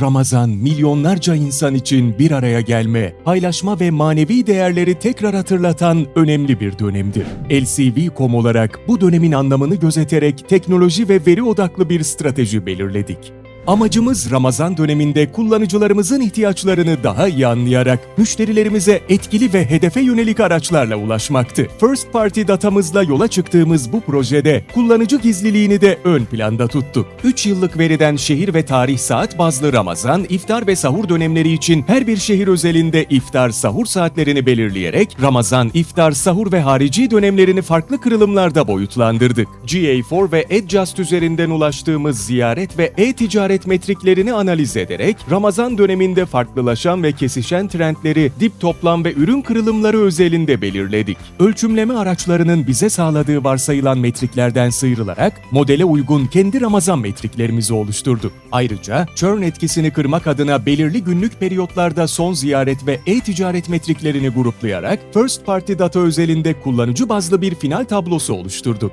Ramazan milyonlarca insan için bir araya gelme, paylaşma ve manevi değerleri tekrar hatırlatan önemli bir dönemdir. LCV.com olarak bu dönemin anlamını gözeterek teknoloji ve veri odaklı bir strateji belirledik. Amacımız Ramazan döneminde kullanıcılarımızın ihtiyaçlarını daha iyi anlayarak müşterilerimize etkili ve hedefe yönelik araçlarla ulaşmaktı. First party datamızla yola çıktığımız bu projede kullanıcı gizliliğini de ön planda tuttuk. 3 yıllık veriden şehir ve tarih saat bazlı Ramazan, iftar ve sahur dönemleri için her bir şehir özelinde iftar sahur saatlerini belirleyerek Ramazan, iftar, sahur ve harici dönemlerini farklı kırılımlarda boyutlandırdık. GA4 ve Adjust üzerinden ulaştığımız ziyaret ve e-ticaret metriklerini analiz ederek Ramazan döneminde farklılaşan ve kesişen trendleri dip toplam ve ürün kırılımları özelinde belirledik. Ölçümleme araçlarının bize sağladığı varsayılan metriklerden sıyrılarak modele uygun kendi Ramazan metriklerimizi oluşturduk. Ayrıca churn etkisini kırmak adına belirli günlük periyotlarda son ziyaret ve e-ticaret metriklerini gruplayarak first party data özelinde kullanıcı bazlı bir final tablosu oluşturduk.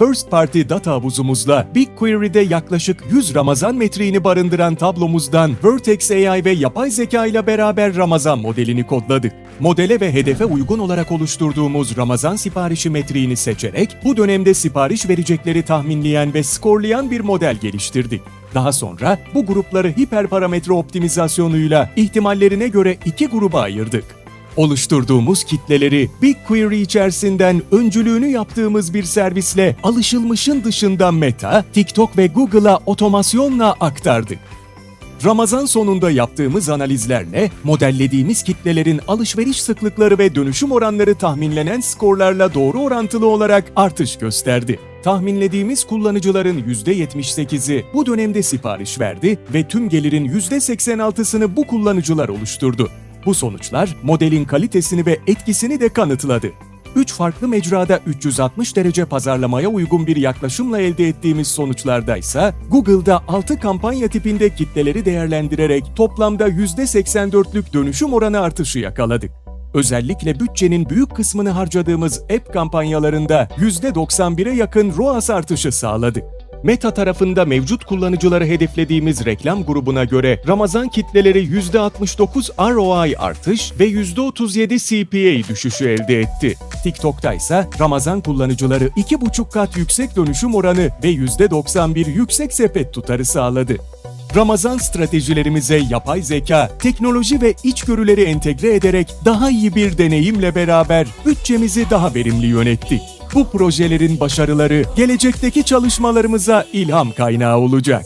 First Party data havuzumuzla BigQuery'de yaklaşık 100 Ramazan metriğini barındıran tablomuzdan Vertex AI ve yapay zeka ile beraber Ramazan modelini kodladık. Modele ve hedefe uygun olarak oluşturduğumuz Ramazan siparişi metriğini seçerek bu dönemde sipariş verecekleri tahminleyen ve skorlayan bir model geliştirdik. Daha sonra bu grupları hiperparametre optimizasyonuyla ihtimallerine göre iki gruba ayırdık. Oluşturduğumuz kitleleri BigQuery içerisinden öncülüğünü yaptığımız bir servisle alışılmışın dışında Meta, TikTok ve Google'a otomasyonla aktardık. Ramazan sonunda yaptığımız analizlerle modellediğimiz kitlelerin alışveriş sıklıkları ve dönüşüm oranları tahminlenen skorlarla doğru orantılı olarak artış gösterdi. Tahminlediğimiz kullanıcıların %78'i bu dönemde sipariş verdi ve tüm gelirin %86'sını bu kullanıcılar oluşturdu. Bu sonuçlar modelin kalitesini ve etkisini de kanıtladı. 3 farklı mecrada 360 derece pazarlamaya uygun bir yaklaşımla elde ettiğimiz sonuçlarda ise Google'da 6 kampanya tipinde kitleleri değerlendirerek toplamda %84'lük dönüşüm oranı artışı yakaladık. Özellikle bütçenin büyük kısmını harcadığımız app kampanyalarında %91'e yakın ROAS artışı sağladık. Meta tarafında mevcut kullanıcıları hedeflediğimiz reklam grubuna göre Ramazan kitleleri %69 ROI artış ve %37 CPA düşüşü elde etti. TikTok'ta ise Ramazan kullanıcıları 2,5 kat yüksek dönüşüm oranı ve %91 yüksek sepet tutarı sağladı. Ramazan stratejilerimize yapay zeka, teknoloji ve içgörüleri entegre ederek daha iyi bir deneyimle beraber bütçemizi daha verimli yönettik. Bu projelerin başarıları gelecekteki çalışmalarımıza ilham kaynağı olacak.